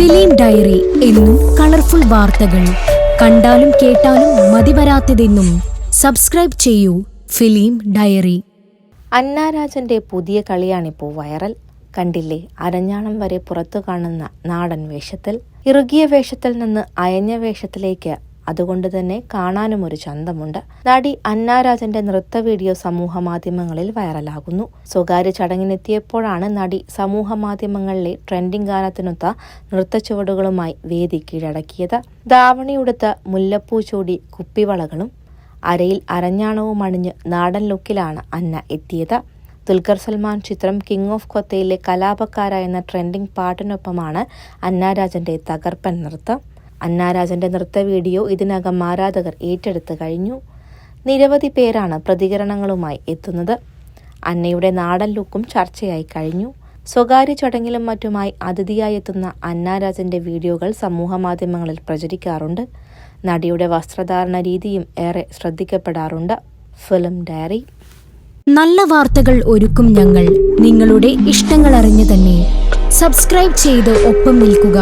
Film diary എന്നും colourful വാർത്തകൾ. കണ്ടാലും കേട്ടാലും മതിവരാത്തതെന്നും സബ്സ്ക്രൈബ് ചെയ്യൂ ഫിലിം ഡയറി. അന്നാരാജന്റെ പുതിയ കളിയാണിപ്പോൾ വൈറൽ. കണ്ടില്ലേ? അരഞ്ഞാണം വരെ പുറത്തു കാണുന്ന നാടൻ വേഷത്തിൽ. ഇറുകിയ വേഷത്തിൽ നിന്ന് അയഞ്ഞ വേഷത്തിലേക്ക് അതുകൊണ്ട് തന്നെ കാണാനും ഒരു ചന്തമുണ്ട്. നടി അന്നാരാജന്റെ നൃത്ത വീഡിയോ സമൂഹ മാധ്യമങ്ങളിൽ വൈറലാകുന്നു. സ്വകാര്യ ചടങ്ങിനെത്തിയപ്പോഴാണ് നടി സമൂഹ മാധ്യമങ്ങളിലെ ട്രെൻഡിംഗ് ഗാനത്തിനൊത്ത നൃത്തച്ചുവടുകളുമായി വേദി കീഴടക്കിയത്. ധാവണിയുടുത്ത് മുല്ലപ്പൂ ചൂടി കുപ്പിവളകളും അരയിൽ അരഞ്ഞാണവും അണിഞ്ഞ് നാടൻ ലുക്കിലാണ് അന്ന എത്തിയത്. ദുൽഖർ സൽമാൻ ചിത്രം കിങ് ഓഫ് കൊത്തയിലെ കലാപക്കാര എന്ന ട്രെൻഡിംഗ് പാട്ടിനൊപ്പമാണ് അന്നാരാജന്റെ തകർപ്പൻ നൃത്തം. അന്നാരാജന്റെ നൃത്ത വീഡിയോ ഇതിനകം ആരാധകർ ഏറ്റെടുത്തു കഴിഞ്ഞു. നിരവധി പേരാണ് പ്രതികരണങ്ങളുമായി എത്തുന്നത്. അന്നയുടെ നാടൻ ലുക്കും ചർച്ചയായി കഴിഞ്ഞു. സ്വകാര്യ ചടങ്ങിലും മറ്റുമായി അതിഥിയായി എത്തുന്ന അന്നാരാജന്റെ വീഡിയോകൾ സമൂഹമാധ്യമങ്ങളിൽ പ്രചരിക്കാറുണ്ട്. നടിയുടെ വസ്ത്രധാരണ രീതിയും ഏറെ ശ്രദ്ധിക്കപ്പെടാറുണ്ട്. Film diary. നല്ല വാർത്തകൾ ഒരുക്കും ഞങ്ങൾ. നിങ്ങളുടെ ഇഷ്ടങ്ങൾ അറിഞ്ഞു തന്നെ. സബ്സ്ക്രൈബ് ചെയ്ത് ഒപ്പം നിൽക്കുക.